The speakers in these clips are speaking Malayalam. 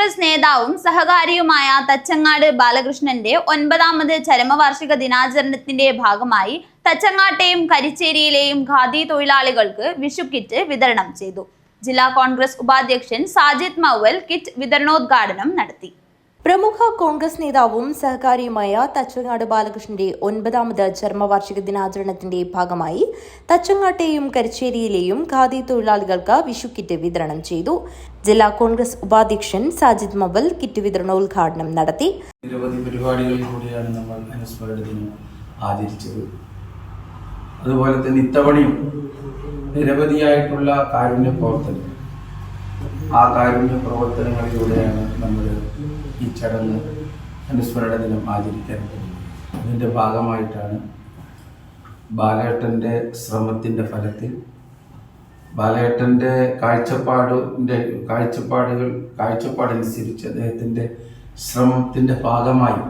കോൺഗ്രസ് നേതാവും സഹകാരിയുമായ തച്ചങ്ങാട് ബാലകൃഷ്ണന്റെ ഒൻപതാമത് ചരമവാർഷിക ദിനാചരണത്തിന്റെ ഭാഗമായി തച്ചങ്ങാട്ടെയും കരിച്ചേരിയിലെയും ഖാദി തൊഴിലാളികൾക്ക് വിഷു കിറ്റ് വിതരണം ചെയ്തു. ജില്ലാ കോൺഗ്രസ് ഉപാധ്യക്ഷൻ സാജിദ് മൗവൽ കിറ്റ് വിതരണോദ്ഘാടനം നടത്തി. പ്രമുഖ കോൺഗ്രസ് നേതാവും സഹകാരിയുമായ തച്ചങ്ങാട് ബാലകൃഷ്ണന്റെ ഒൻപതാമത് ചർമ്മവാർഷിക ദിനാചരണത്തിന്റെ ഭാഗമായി തച്ചങ്ങാട്ടെയും കരിച്ചേരിയിലെയും ഖാദി തൊഴിലാളികൾക്ക് വിഷു കിറ്റ് വിതരണം ചെയ്തു. ജില്ലാ കോൺഗ്രസ് ഉപാധ്യക്ഷൻ സാജിദ് മബൽ കിറ്റ് വിതരണോദ്ഘാടനം നടത്തി. നിരവധി ആചരിച്ചത്. അതുപോലെ തന്നെ ഇത്തവണയും നിരവധിയായിട്ടുള്ള കാരുണ്യ പ്രവർത്തനം ആ കാരുണ്യ പ്രവർത്തനങ്ങളിലൂടെയാണ് നമ്മൾ ഈ ചടങ്ങ് അനുസ്മരണ ദിനം ആചരിക്കാൻ അതിന്റെ ഭാഗമായിട്ടാണ് ബാലേട്ടന്റെ ശ്രമത്തിന്റെ ഫലത്തിൽ ബാലേട്ടന്റെ കാഴ്ചപ്പാടിന്റെ കാഴ്ചപ്പാടുകൾ കാഴ്ചപ്പാടനുസരിച്ച് അദ്ദേഹത്തിന്റെ ശ്രമത്തിന്റെ ഭാഗമായി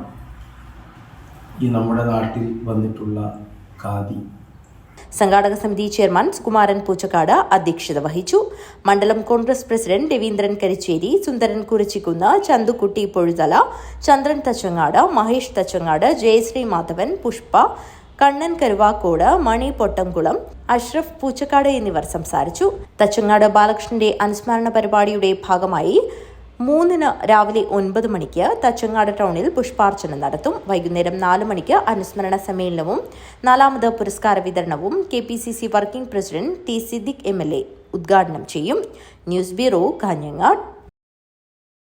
ഈ നമ്മുടെ നാട്ടിൽ വന്നിട്ടുള്ള ഖാദി സംഘാടക സമിതി ചെയർമാൻ സുകുമാരൻ പൂച്ചക്കാട് അധ്യക്ഷത വഹിച്ചു. മണ്ഡലം കോൺഗ്രസ് പ്രസിഡന്റ് രവീന്ദ്രൻ കരിച്ചേരി സുന്ദരൻ കുറിച്ചിക്കുന്ന് ചന്തുക്കുട്ടി പൊഴുതല ചന്ദ്രൻ തച്ചങ്ങാട് മഹേഷ് തച്ചങ്ങാട് ജയശ്രീ മാധവൻ പുഷ്പ കണ്ണൻ കരുവാക്കോട് മണി പൊട്ടംകുളം അഷ്റഫ് പൂച്ചക്കാട് എന്നിവർ സംസാരിച്ചു. തച്ചങ്ങാട് ബാലകൃഷ്ണന്റെ അനുസ്മരണ പരിപാടിയുടെ ഭാഗമായി മൂന്നിന് രാവിലെ ഒൻപത് മണിക്ക് തച്ചങ്ങാട് ടൗണിൽ പുഷ്പാർച്ചന നടത്തും. വൈകുന്നേരം നാല് മണിക്ക് അനുസ്മരണ സമ്മേളനവും നാലാമത് പുരസ്കാര വിതരണവും K P C C working president T Siddique M L A ഉദ്ഘാടനം ചെയ്യും. News bureau Kanhangad.